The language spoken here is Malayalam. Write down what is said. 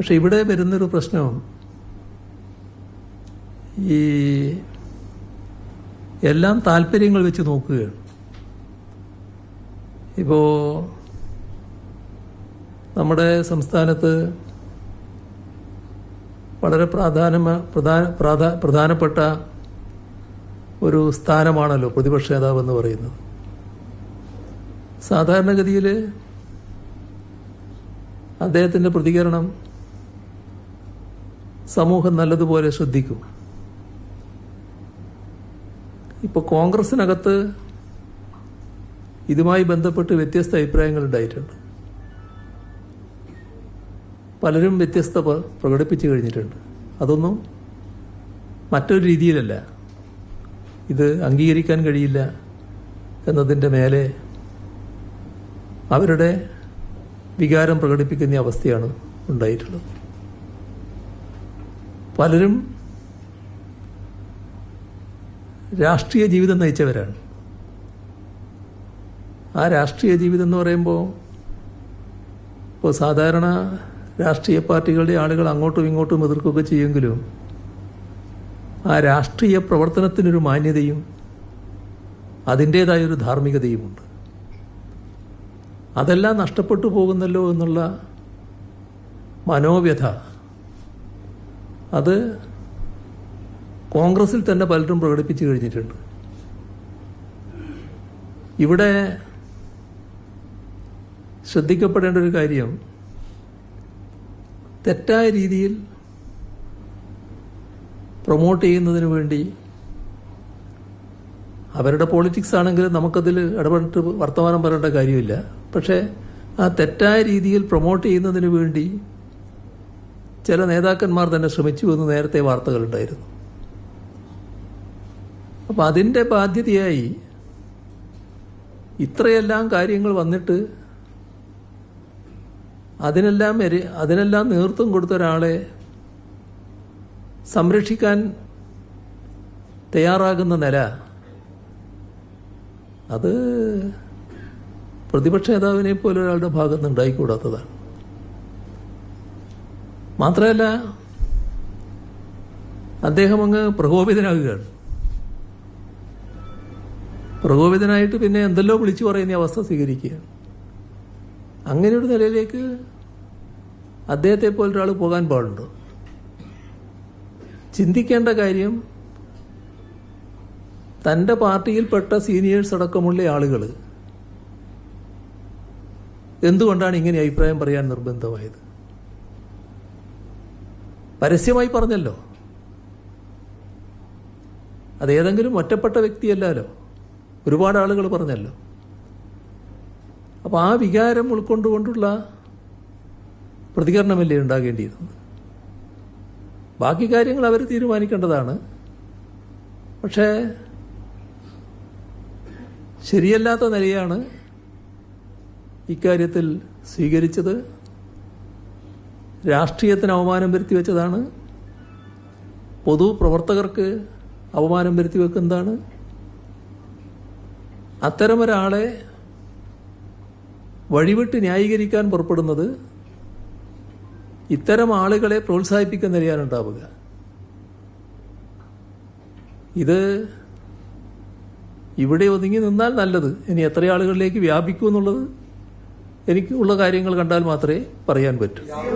പക്ഷെ ഇവിടെ വരുന്നൊരു പ്രശ്നം. ഈ എല്ലാം താല്പര്യങ്ങൾ വെച്ച് നോക്കുകയാണ്. ഇപ്പോൾ നമ്മുടെ സംസ്ഥാനത്ത് വളരെ പ്രാധാന പ്രധാന പ്രാധാ- പ്രധാനപ്പെട്ട ഒരു സ്ഥാനമാണല്ലോ പ്രതിപക്ഷ നേതാവ് എന്ന് പറയുന്നത്. സാധാരണഗതിയിൽ അദ്ദേഹത്തിന്റെ പ്രതികരണം സമൂഹം നല്ലതുപോലെ ശ്രദ്ധിക്കും. ഇപ്പോൾ കോൺഗ്രസിനകത്ത് ഇതുമായി ബന്ധപ്പെട്ട് വ്യത്യസ്ത അഭിപ്രായങ്ങൾ ഉണ്ടായിട്ടുണ്ട്. പലരും വ്യത്യസ്ത പ്ര- പ്രകടിപ്പിച്ചു കഴിഞ്ഞിട്ടുണ്ട്. അതൊന്നും മറ്റൊരു രീതിയിലല്ല. ഇത് അംഗീകരിക്കാൻ കഴിയില്ല എന്നതിന്റെ മേലെ അവരുടെ വികാരം പ്രകടിപ്പിക്കുന്ന അവസ്ഥയാണ് ഉണ്ടായിട്ടുള്ളത്. പലരും രാഷ്ട്രീയ ജീവിതം നയിച്ചവരാണ്. ആ രാഷ്ട്രീയ ജീവിതം എന്ന് പറയുമ്പോൾ ഇപ്പോൾ സാധാരണ രാഷ്ട്രീയ പാർട്ടികളുടെ ആളുകൾ അങ്ങോട്ടും ഇങ്ങോട്ടും എതിർക്കുകയൊക്കെ ചെയ്യുമെങ്കിലും ആ രാഷ്ട്രീയ പ്രവർത്തനത്തിനൊരു മാന്യതയും അതിന്റേതായൊരു ധാർമ്മികതയുമുണ്ട്. അതെല്ലാം നഷ്ടപ്പെട്ടു പോകുന്നല്ലോ എന്നുള്ള മനോവ്യഥ അത് കോൺഗ്രസിൽ തന്നെ പലരും പ്രകടിപ്പിച്ചു കഴിഞ്ഞിട്ടുണ്ട്. ഇവിടെ ശ്രദ്ധിക്കപ്പെടേണ്ട ഒരു കാര്യം തെറ്റായ രീതിയിൽ പ്രൊമോട്ട് ചെയ്യുന്നതിന് വേണ്ടി അവരുടെ പോളിറ്റിക്സ് ആണെങ്കിൽ നമുക്കതിൽ ഇടപെട്ട് വർത്തമാനം പറയേണ്ട കാര്യമില്ല. പക്ഷേ ആ തെറ്റായ രീതിയിൽ പ്രൊമോട്ട് ചെയ്യുന്നതിന് വേണ്ടി ചില നേതാക്കന്മാർ തന്നെ ശ്രമിച്ചു എന്ന് നേരത്തെ വാർത്തകളുണ്ടായിരുന്നു അപ്പം അതിന്റെ ബാധ്യതയായി ഇത്രയെല്ലാം കാര്യങ്ങൾ വന്നിട്ട് അതിനെല്ലാം അതിനെല്ലാം നേതൃത്വം കൊടുത്ത ഒരാളെ സംരക്ഷിക്കാൻ തയ്യാറാകുന്ന നില അത് പ്രതിപക്ഷ നേതാവിനെ പോലെ ഒരാളുടെ ഭാഗത്ത് ഉണ്ടായിക്കൂടാത്തതാണ്. മാത്രമല്ല അദ്ദേഹം അങ്ങ് പ്രകോപിതനാകുകയാണ്. പ്രകോപിതനായിട്ട് പിന്നെ എന്തെല്ലോ വിളിച്ചു പറയുന്ന അവസ്ഥ സ്വീകരിക്കുകയാണ്. അങ്ങനെ ഒരു നിലയിലേക്ക് അദ്ദേഹത്തെ പോലൊരാൾ പോകാൻ പാടുണ്ടോ? ചിന്തിക്കേണ്ട കാര്യം തന്റെ പാർട്ടിയിൽപ്പെട്ട സീനിയേഴ്സ് അടക്കമുള്ള ആളുകൾ എന്തുകൊണ്ടാണ് ഇങ്ങനെ അഭിപ്രായം പറയാൻ നിർബന്ധമായത്? പരസ്യമായി പറഞ്ഞല്ലോ. അതേതെങ്കിലും ഒറ്റപ്പെട്ട വ്യക്തിയല്ലല്ലോ. ഒരുപാട് ആളുകൾ പറഞ്ഞല്ലോ. അപ്പോൾ ആ വികാരം ഉൾക്കൊണ്ടുകൊണ്ടുള്ള പ്രതികരണമല്ലേ ഉണ്ടാകേണ്ടിയിരുന്നത്? ബാക്കി കാര്യങ്ങൾ അവർ തീരുമാനിക്കേണ്ടതാണ്. പക്ഷേ ശരിയല്ലാത്ത നിലയാണ് ഇക്കാര്യത്തിൽ സ്വീകരിച്ചത്. രാഷ്ട്രീയത്തിന് അവമാനം വരുത്തി വെച്ചതാണ്. പൊതു പൊതുപ്രവർത്തകർക്ക് അവമാനം വരുത്തി വെക്കുന്നതാണ്. അത്തരമൊരാളെ വഴിവിട്ട് ന്യായീകരിക്കാൻ പുറപ്പെടുന്നത് ഇത്തരം ആളുകളെ പ്രോത്സാഹിപ്പിക്കുന്ന നിലയാണുണ്ടാവുക ഇത് ഇവിടെ ഒതുങ്ങി നിന്നാൽ നല്ലത്. ഇനി എത്ര ആളുകളിലേക്ക് വ്യാപിക്കൂ എന്നുള്ളത് എനിക്ക് ഉള്ള കാര്യങ്ങൾ കണ്ടാൽ മാത്രമേ പറയാൻ പറ്റൂ.